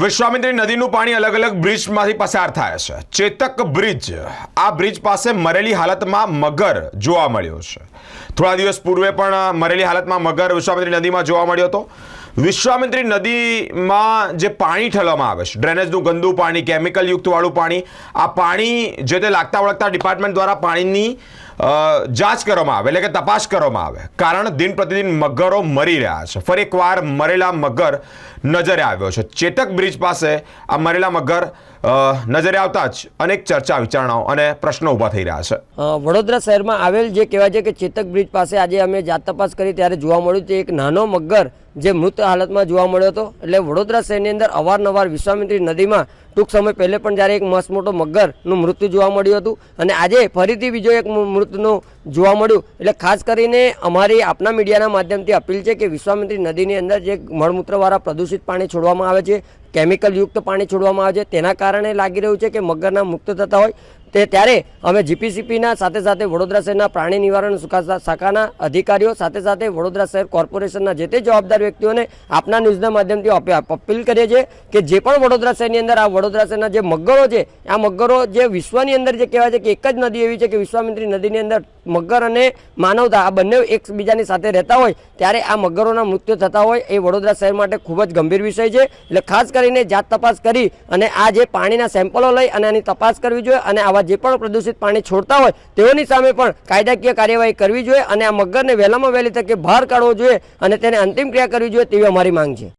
વિશ્વામિત્રી નદીનું પાણી અલગ અલગ બ્રિજમાંથી પસાર થાય છે. ચેતક બ્રિજ, આ બ્રિજ પાસે મરેલી હાલતમાં મગર જોવા મળ્યો છે. થોડા દિવસ પૂર્વે પણ મરેલી હાલતમાં મગર વિશ્વામિત્રી નદીમાં જોવા મળ્યો હતો. વિશ્વામિત્રી નદીમાં જે પાણી ઠલવામાં આવે છે, ડ્રેનેજનું ગંદુ પાણી કેમિકલ યુક્ત પાણી, આ પાણી જે તે લાગતા વળગતા ડિપાર્ટમેન્ટ દ્વારા પાણીની જાંચ કરવામાં આવે, એટલે કે તપાસ કરવામાં આવે. કારણ દિન પ્રતિદિન મગરો મરી રહ્યા છે. ફરી એકવાર મરેલા મગર નજરે આવ્યો છે. ચેતક બ્રિજ પાસે આ મરેલા મગર નજરે આવતા જ અનેક ચર્ચા, વિચારણાઓ અને પ્રશ્નો ઊભા થઈ રહ્યા છે. વડોદરા શહેરમાં આવેલ જે કહેવાય છે કે ચેતક બ્રિજ પાસે આજે અમે જાત તપાસ કરી ત્યારે જોવા મળ્યું તે એક નાનો મગર જે મૃત હાલતમાં જોવા મળ્યો હતો. એટલે વડોદરા શહેરની અંદર અવારનવાર વિશ્વામિત્રી નદીમાં ટૂંક સમય પહેલે પણ જ્યારે એક મસ્ત મોટો મગરનું મૃત્યુ જોવા મળ્યું હતું અને આજે ફરીથી બીજો એક મૃ- મૃતનું જોવા મળ્યું. એટલે ખાસ કરીને અમારી આપના મીડિયાના માધ્યમથી અપીલ છે કે વિશ્વામિત્રી નદીની અંદર જે મળમૂત્રવાળા પ્રદૂષિત પાણી છોડવામાં આવે છે કેમિકલ યુક્ત પાણી છોડવામાં આવે છે. તેના કારણે લાગી રહ્યું છે કે મગરના મુક્ત થતા હોય. તે ત્યારે અમે જીપીસીપીના સાથે સાથે વડોદરા શહેરના પ્રાણી નિવારણ શાખાના અધિકારીઓ સાથે સાથે વડોદરા શહેર કોર્પોરેશનના જે તે જવાબદાર વ્યક્તિઓને આપના ન્યૂઝના માધ્યમથી અપી- અપીલ કરીએ છીએ કે જે પણ વડોદરા શહેરની અંદર આ વડોદરા શહેરના જે મગરો છે, આ મગરો જે વિશ્વની અંદર જે કહેવાય છે કે એક જ નદી એવી છે કે વિશ્વામિત્રી નદીની અંદર મગર અને માનવતા આ બંને એકબીજાની સાથે રહેતા હોય, ત્યારે આ મગરોના મૃત્યુ થતા હોય એ વડોદરા શહેર માટે ખૂબ જ ગંભીર વિષય છે. એટલે ખાસ કરીને જાત તપાસ કરી અને આ જે પાણીના સેમ્પલો લઈ અને આની તપાસ કરવી જોઈએ અને આવા જે પણ પ્રદૂષિત પાણી છોડતા હોય તેઓની સામે પણ કાયદાકીય કાર્યવાહી કરવી જોઈએ અને આ મગરને વહેલામાં વહેલી તકે બહાર કાઢવો જોઈએ અને તેને અંતિમ ક્રિયા કરવી જોઈએ તેવી અમારી માંગ છે.